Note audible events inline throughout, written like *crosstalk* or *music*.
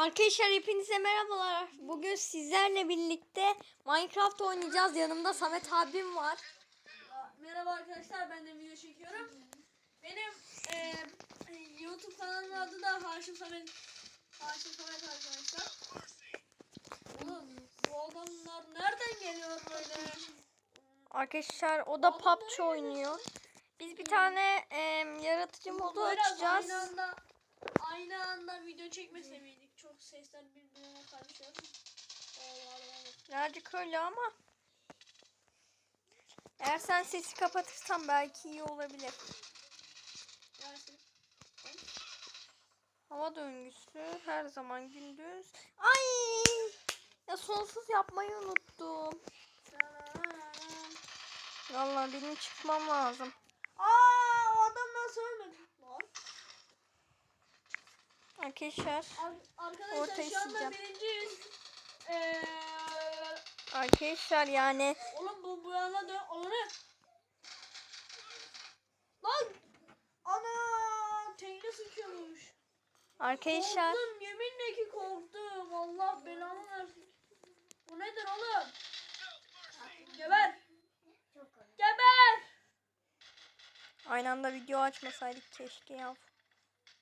Arkadaşlar hepinize merhabalar. Bugün sizlerle birlikte Minecraft oynayacağız. Yanımda Samet abim var. Merhaba arkadaşlar ben de video çekiyorum. Benim eee, YouTube kanalımın adı da Haşim Samet. Haşim Samet arkadaşlar. Oğlum bu adamlar nereden geliyor böyle? Arkadaşlar o da PUBG oynuyor. Biz bir tane em, yaratıcı modu açacağız. Aynı anda, aynı anda video çekmese miydik? Çok sesler birbirine karışıyor. Birazcık öyle ama. Eğer sen sesi kapatırsan belki iyi olabilir. Gelsin. Hava döngüsü her zaman gündüz. Ay! Ya sonsuz yapmayı unuttum. Vallahi benim çıkmam lazım. Aa o adam nasıl ölmedi? Lan. Arkadaşlar, Ar- Arkadaşlar Ortayı şu anda birinciyiz. Eee arkadaşlar yani Oğlum bu bu yana dön. Ananı. Lan. Ana. Tekne sıkıyormuş. arkadaşlar Korktum yeminle ki korktum. Allah belamı versin. Bu nedir oğlum? Geber. Geber. aynı anda video açmasaydık keşke ya.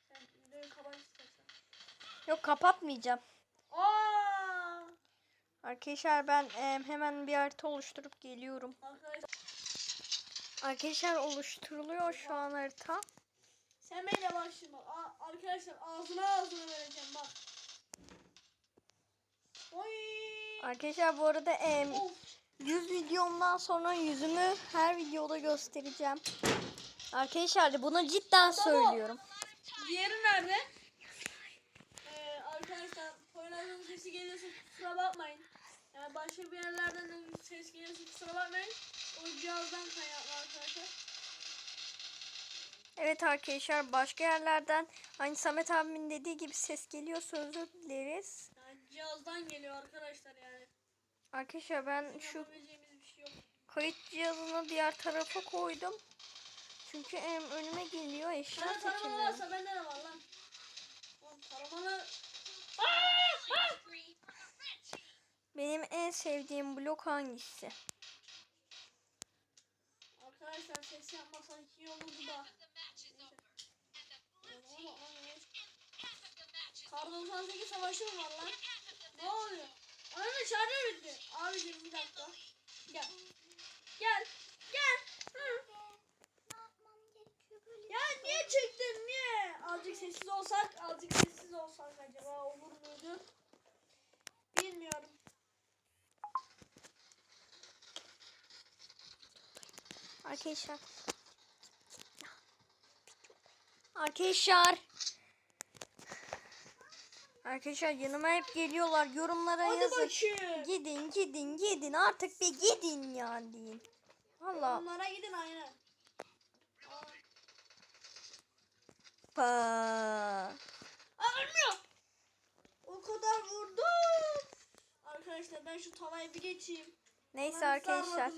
Sen videoyu kapat istersen. Yok kapatmayacağım. Aa. Arkadaşlar ben em, hemen bir harita oluşturup geliyorum. Arkadaşlar oluşturuluyor şu an harita. sen benimle başlama. Aa, arkadaşlar ağzına ağzına vereceğim bak. Oy. Arkadaşlar bu arada Of. 100 videomdan sonra yüzümü her videoda göstereceğim. Arkadaşlar bunu cidden söylüyorum. Diğeri nerede? Ee, arkadaşlar Poyraz'ın sesi geliyorsa kusura bakmayın. Yani başka bir yerlerden de ses geliyorsa kusura bakmayın. O cihazdan kaynaklı arkadaşlar. Evet arkadaşlar başka yerlerden hani Samet abimin dediği gibi ses geliyorsa özür dileriz. Yani cihazdan geliyor arkadaşlar yani. Arkadaşlar ben şu şey kayıt cihazını diğer tarafa koydum. Çünkü em, önüme geliyor eşya Sana taramalı seçemiyorum. varsa bende ne var lan? Oğlum taramalı... Benim en sevdiğim blok hangisi? Arkadaşlar ses yapmasan iyi olurdu da. Kar 98 savaşı mı var lan? Ne oluyor? Ananı şarjı bitti. Abicim bir dakika. Gel. Gel. Gel. Hı. Ya niye çektin niye? Azıcık sessiz olsak, azıcık sessiz olsak acaba olur muydu? Bilmiyorum. Arkadaşlar. Arkadaşlar. Arkadaşlar yanıma hep geliyorlar. Yorumlara Hadi yazın. bakayım. Gidin gidin gidin artık bir gidin ya deyin. Valla. Onlara gidin aynen. Pa. Ölmüyor. O kadar vurdum. Arkadaşlar ben şu tavayı bir geçeyim. Neyse Ulan arkadaşlar.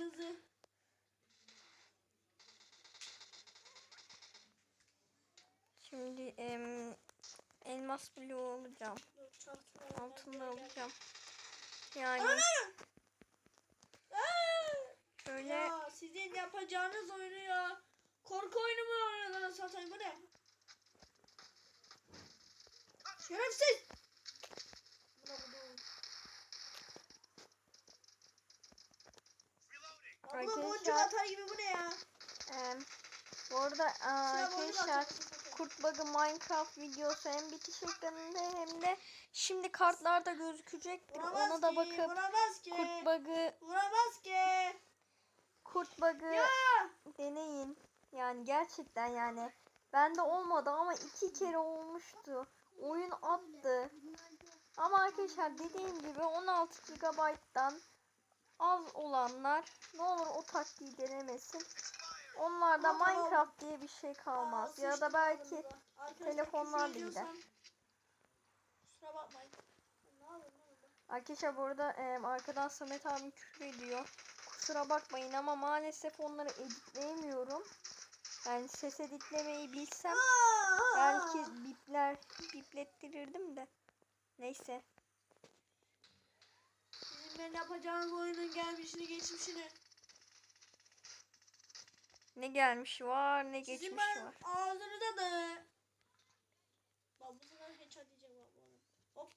Şimdi em, elmas bloğu çarptım. Altında alacağım. Yani Aa! şöyle Ya sizin yapacağınız oyunu ya. Korku oyunu mu oynuyorlar satayım bu ne? Şerefsiz. Da boncuk atar gibi bu ne ya? em, bu arada arkadaşlar. Kurt Bug'ı Minecraft videosu hem bitiş ekranında hem de şimdi kartlarda gözükecektir. Vuramaz Ona da ki, bakıp vuramaz ki. Kurt Bug'ı Vuramaz ki. Kurt Bug'ı Ya. deneyin. Yani gerçekten yani bende olmadı ama iki kere olmuştu. Oyun attı. Ama arkadaşlar dediğim gibi 16 GB'dan az olanlar ne olur o taktiği denemesin. Onlarda Ama tamam. Minecraft diye bir şey kalmaz. Aa, ya da belki. Arkadaşlar, telefonlar gider. ediyorsam Kusura bakmayın. Arkadaşlar bu arada em, arkadan Samet abi küfür ediyor. Kusura bakmayın ama maalesef onları editleyemiyorum. Yani ses editlemeyi bilsem Aa, belki bipler biplettirirdim de. Neyse. Sizin ben yapacağınız oyunun gelmişini geçmişini. Ne gelmiş var ne Sizin geçmiş ben var. ağzınıza da. Bak bu sefer headshot diyecek bak bu adam. Hop.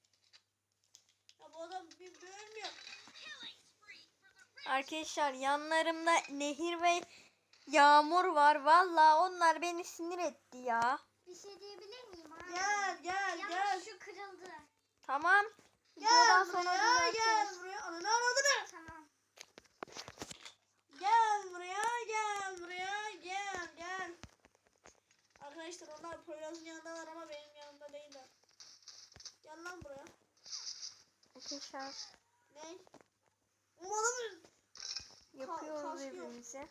Ya bu adam bir bölmüyor. Arkadaşlar yanlarımda nehir ve yağmur var. Valla onlar beni sinir etti ya. Bir şey diyebilir miyim abi? Gel gel Yalnız gel. şu kırıldı. Tamam. Gel Videodan sonra buraya gel buraya. Ananı avradını. Tamam. Gel buraya gel buraya gel gel. Arkadaşlar onlar Poyraz'ın yanındalar ama benim yanımda değiller. Gel lan buraya. Arkadaşlar Ne? Umalım. yapıyoruz kasıyor. evimizi.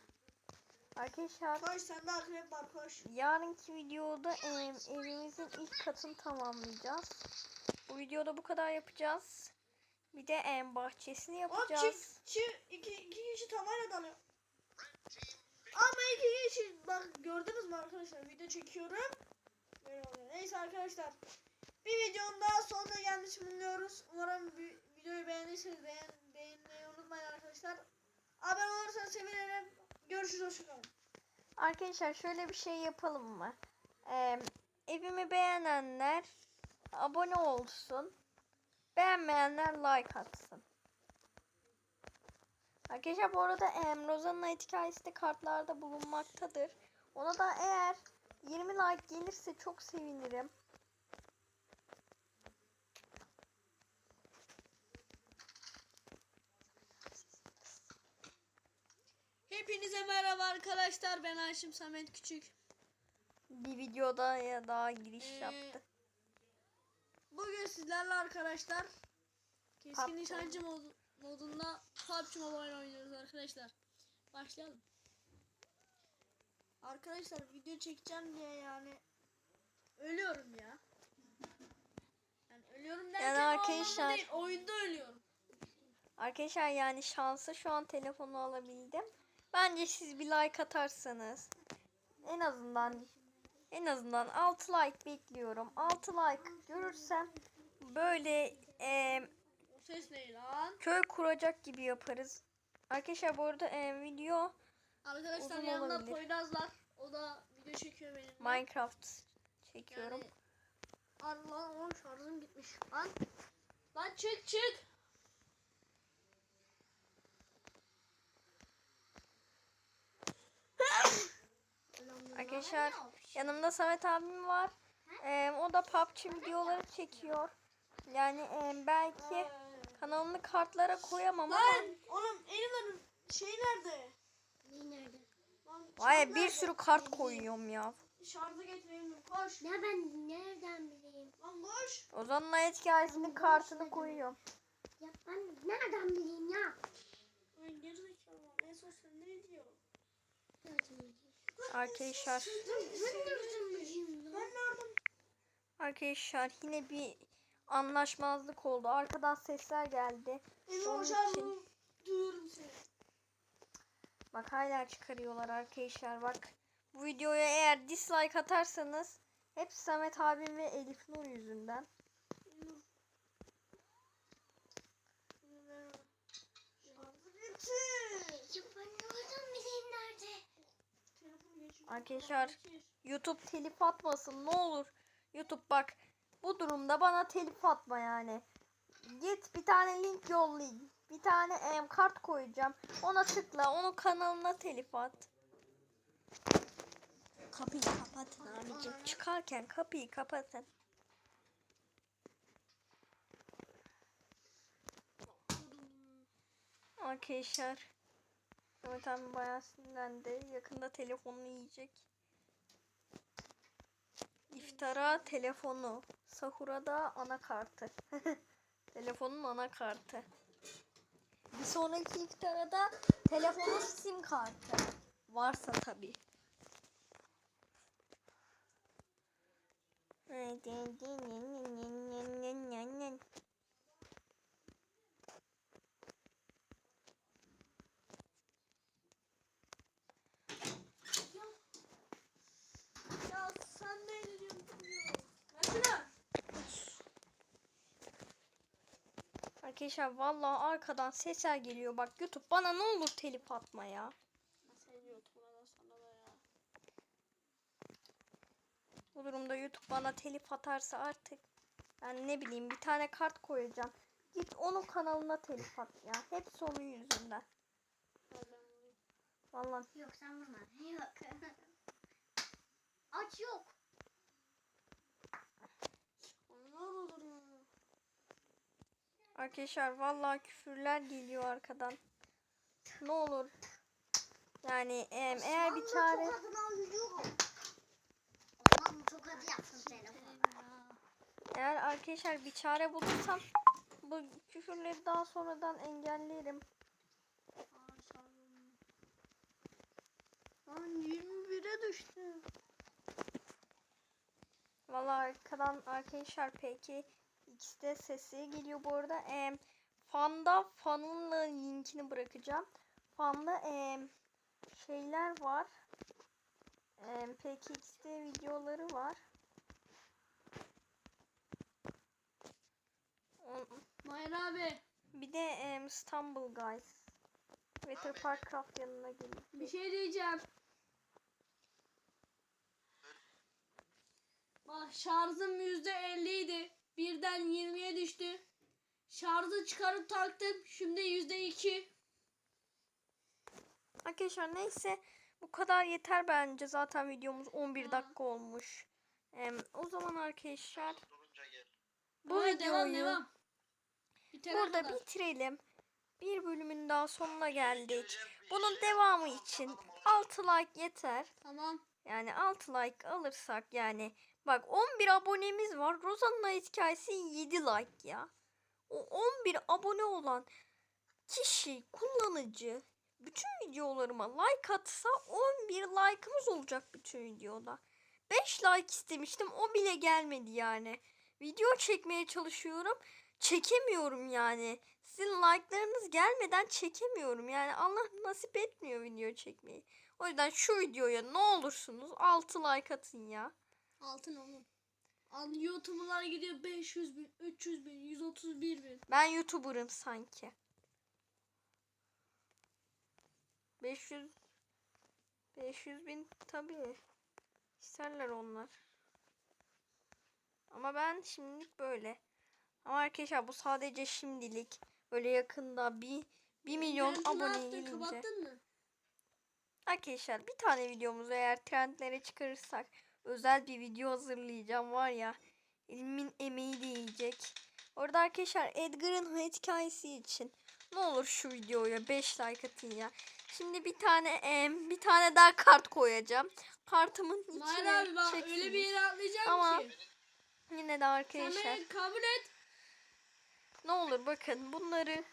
Arkadaşlar Koş sende akrep var koş. yarınki videoda em, evimizin ilk katını tamamlayacağız. Bu videoda bu kadar yapacağız. Bir de em, bahçesini Oğlum yapacağız. çift, çift iki, iki kişi tamayla dalıyor. Ama iki kişi bak gördünüz mü arkadaşlar video çekiyorum. Neyse arkadaşlar. Bir videonun daha sonuna gelmiş bulunuyoruz. Umarım videoyu beğendiyseniz beğen, beğenmeyi unutmayın arkadaşlar. Abone olursanız sevinirim. Görüşürüz hoşçakalın. Arkadaşlar şöyle bir şey yapalım mı? Em, evimi beğenenler abone olsun. Beğenmeyenler like atsın. Arkadaşlar bu arada em, Rozan'ın hayat hikayesi de kartlarda bulunmaktadır. Ona da eğer 20 like gelirse çok sevinirim. Hepinize merhaba arkadaşlar. Ben Ayşim Samet Küçük. Bir videoda ya daha giriş Ee, yaptı. Bugün sizlerle arkadaşlar keskin nişancı modu, modunda PUBG Mobile oynuyoruz arkadaşlar. Başlayalım. Arkadaşlar video çekeceğim diye yani ölüyorum ya. Yani ölüyorum derken Yani arkadaşlar- değil, oyunda ölüyorum. Arkadaşlar yani şansı şu an telefonu alabildim. Bence siz bir like atarsanız en azından en azından 6 like bekliyorum. 6 like görürsem böyle e, ses ne lan? köy kuracak gibi yaparız. Arkadaşlar bu arada e, video Arkadaşlar Uzun yanında olabilir. Poyrazlar. O da video çekiyor benimle. Minecraft çekiyorum. Yani, Ar lan oğlum şarjım gitmiş. Lan. Lan çık çık. *laughs* Arkadaşlar yanımda Samet abim var. E, o da PUBG videoları çekiyor. Yani e, belki kanalını kartlara koyamam ama Lan oğlum Animal'ın şey nerede? Ne nerede? Lan Vay şarj bir sürü kart koyuyorum ya. Şarjı getireyim koş. Ya ben nereden bileyim? Lan koş. Ozan'ın hayat hikayesinin kartını koyuyorum. Ya ben nereden bileyim ya? Lan gerizekalı. En son sen ne diyor? Nereden bileyim? Arkadaşlar, Ben bileyim Ben nereden? arkadaşlar yine bir anlaşmazlık oldu. Arkadan sesler geldi. Onun o için. duyuyorum seni. Bak hala çıkarıyorlar arkadaşlar bak. Bu videoya eğer dislike atarsanız hep Samet abim ve Elif Nur yüzünden. Arkadaşlar. YouTube telif atmasın ne olur. YouTube bak bu durumda bana telif atma yani. Git bir tane link yollayın. Bir tane em, kart koyacağım. Ona tıkla. Onun kanalına telif at. Kapıyı kapatın abicim. Çıkarken kapıyı kapatın. Arkadaşlar. Mehmet abi bayağı sinirlendi. Yakında telefonunu yiyecek. İftara telefonu. Sahura da anakartı. *laughs* Telefonun anakartı. Bir sonraki iftara da telefonun sim kartı. Varsa tabi. Ya sen de ne diyorsun? Versene. Arkadaşlar vallahi arkadan sesler geliyor. Bak YouTube bana ne olur telif atma ya. Senin YouTube'una da sana da ya. Bu durumda YouTube bana telif atarsa artık ben ne bileyim bir tane kart koyacağım. Git onun kanalına telif at ya. Hepsi onun yüzünden. Vallahi Yok sen vurma. Yok. *laughs* Aç yok. Ne olur. Arkadaşlar vallahi küfürler geliyor arkadan. Ne olur. Yani em, eğer bir çare eğer arkadaşlar bir çare bulursam bu küfürleri daha sonradan engellerim. Lan 21'e düştü. Vallahi arkadan arkadaşlar peki X'de sesi geliyor bu arada. Em, Fan'da Fan'ın da linkini bırakacağım. Fan'da em, şeyler var. Em, PKX'de videoları var. Mahir abi Bir de em, İstanbul Guys. Water Park Craft yanına gelin. bir şey diyeceğim. Bak şarjım %50 idi. Birden 20'ye düştü. Şarjı çıkarıp taktım. Şimdi %2. Arkadaşlar neyse bu kadar yeter bence. Zaten videomuz 11 dakika olmuş. Em, o zaman arkadaşlar Durunca gel. bu devam videoyu devam. Bitene burada kadar. bitirelim. Bir bölümün daha sonuna geldik. Bunun devamı için 6 like yeter. Tamam. Yani 6 like alırsak yani bak 11 abonemiz var. Rozan'ın hayat hikayesi 7 like ya. O 11 abone olan kişi, kullanıcı bütün videolarıma like atsa 11 like'ımız olacak bütün videoda. 5 like istemiştim o bile gelmedi yani. Video çekmeye çalışıyorum. Çekemiyorum yani. Sizin like'larınız gelmeden çekemiyorum. Yani Allah nasip etmiyor video çekmeyi. O yüzden şu videoya ne olursunuz 6 like atın ya. Altın oğlum. Al YouTube'lar gidiyor 500 bin, 300 bin, 131 bin. Ben YouTuber'ım sanki. 500 500 bin tabii. İsterler onlar. Ama ben şimdilik böyle. Ama arkadaşlar bu sadece şimdilik. Böyle yakında bir 1 milyon Trend'i ne abone gelince. Kapattın mı? Arkadaşlar bir tane videomuzu eğer trendlere çıkarırsak özel bir video hazırlayacağım var ya elimin emeği değecek. Orada arkadaşlar Edgar'ın hikayesi için ne olur şu videoya 5 like atın ya. Şimdi bir tane em, bir tane daha kart koyacağım. Kartımın içine abi bak öyle bir yere atlayacağım Ama ki. Yine de Sen arkadaşlar beni kabul et. ne olur bakın bunları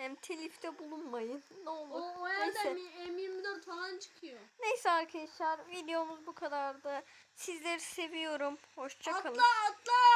em, telifte bulunmayın. Ne O, olur. o yerden Neyse. M- M24 falan çıkıyor. Neyse arkadaşlar videomuz bu kadardı. Sizleri seviyorum. Hoşça kalın. Atla atla.